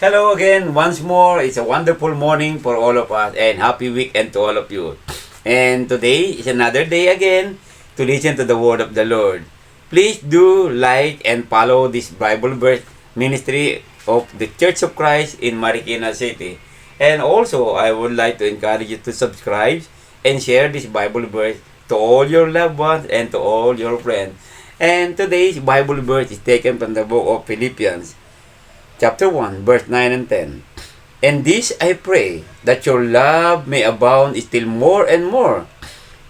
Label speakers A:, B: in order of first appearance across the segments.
A: Hello again, once more. It's a wonderful morning for all of us and happy weekend to all of you. And today is another day again to listen to the word of the Lord. Please do like and follow this Bible verse ministry of the Church of Christ in Marikina City. And also, I would like to encourage you to subscribe and share this Bible verse to all your loved ones and to all your friends. And today's Bible verse is taken from the book of Philippians chapter 1, verse 9 and 10. And this I pray, that your love may abound still more and more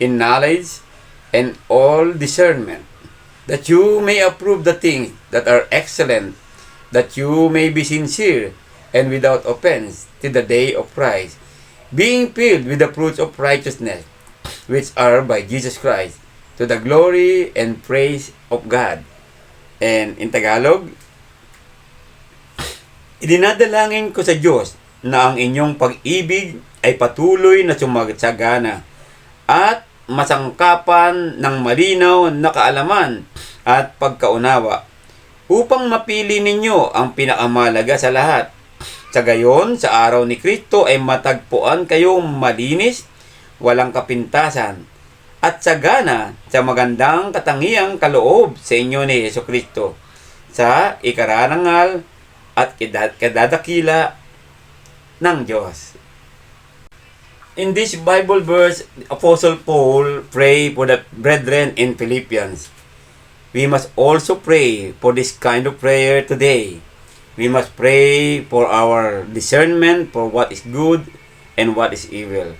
A: in knowledge and all discernment, that you may approve the things that are excellent, that you may be sincere and without offense till the day of Christ, being filled with the fruits of righteousness, which are by Jesus Christ, to the glory and praise of God. And in Tagalog, Idinadalangin ko sa Diyos na ang inyong pag-ibig ay patuloy na sumagsagana at masangkapan ng malinaw na kaalaman at pagkaunawa upang mapili ninyo ang pinakamalaga sa lahat. Sa gayon, sa araw ni Kristo ay matagpuan kayong malinis, walang kapintasan, at sagana sa magandang katangiang kaloob sa inyo ni Yeso Kristo sa ikarangal at kadadakila ng Diyos. In this Bible verse, Apostle Paul pray for the brethren in Philippians. We must also pray for this kind of prayer today. We must pray for our discernment for what is good and what is evil.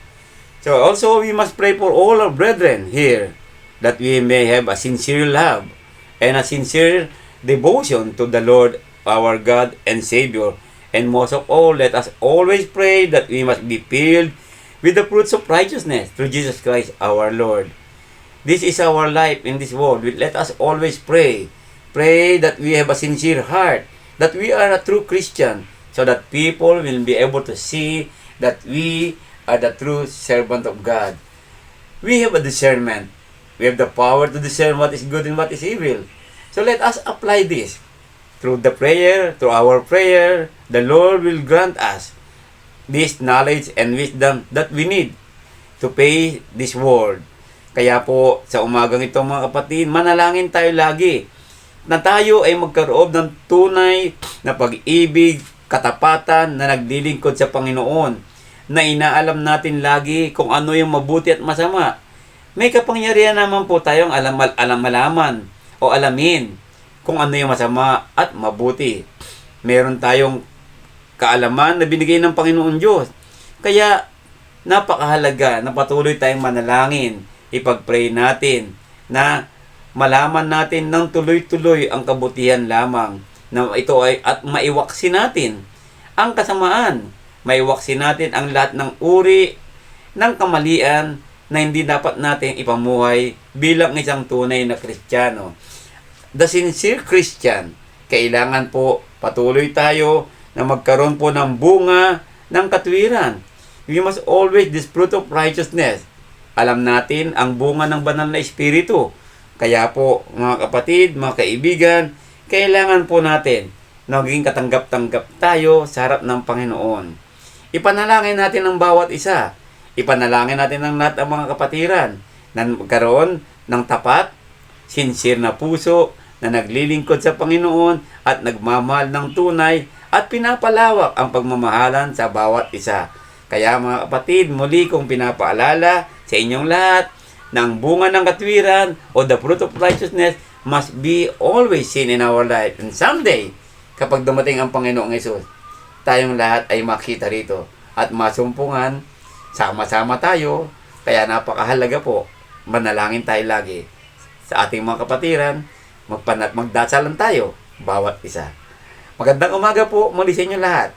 A: So also we must pray for all our brethren here that we may have a sincere love and a sincere devotion to the Lord our God and Savior. And most of all, let us always pray that we must be filled with the fruits of righteousness through Jesus Christ our Lord. This is our life in this world. Let us always pray. Pray that we have a sincere heart, that we are a true Christian, so that people will be able to see that we are the true servant of God. We have a discernment. We have the power to discern what is good and what is evil. So let us apply this. Through the prayer, through our prayer, the Lord will grant us this knowledge and wisdom that we need to pay this world. Kaya po, sa umagang ito mga kapatid, manalangin tayo lagi na tayo ay magkaroon ng tunay na pag-ibig, katapatan na naglilingkod sa Panginoon, na inaalam natin lagi kung ano yung mabuti at masama. May kapangyarihan naman po tayong alam, alam malaman o alamin kung ano yung masama at mabuti. Meron tayong kaalaman na binigay ng Panginoon Diyos. Kaya napakahalaga na patuloy tayong manalangin, ipag-pray natin na malaman natin ng tuloy-tuloy ang kabutihan lamang na ito ay at maiwaksi natin ang kasamaan. Maiwaksi natin ang lahat ng uri ng kamalian na hindi dapat natin ipamuhay bilang isang tunay na Kristiyano the sincere Christian, kailangan po patuloy tayo na magkaroon po ng bunga ng katwiran. We must always this fruit of righteousness. Alam natin ang bunga ng banal na espiritu. Kaya po, mga kapatid, mga kaibigan, kailangan po natin na maging katanggap-tanggap tayo sa harap ng Panginoon. Ipanalangin natin ang bawat isa. Ipanalangin natin ang lahat ng mga kapatiran na magkaroon ng tapat, sincere na puso, na naglilingkod sa Panginoon at nagmamahal ng tunay at pinapalawak ang pagmamahalan sa bawat isa. Kaya mga kapatid, muli kong pinapaalala sa inyong lahat ng bunga ng katwiran o the fruit of righteousness must be always seen in our life. And someday, kapag dumating ang Panginoong Yesus, tayong lahat ay makita rito at masumpungan, sama-sama tayo, kaya napakahalaga po, manalangin tayo lagi sa ating mga kapatiran, magpanat magdasalan tayo bawat isa. Magandang umaga po muli sa inyo lahat.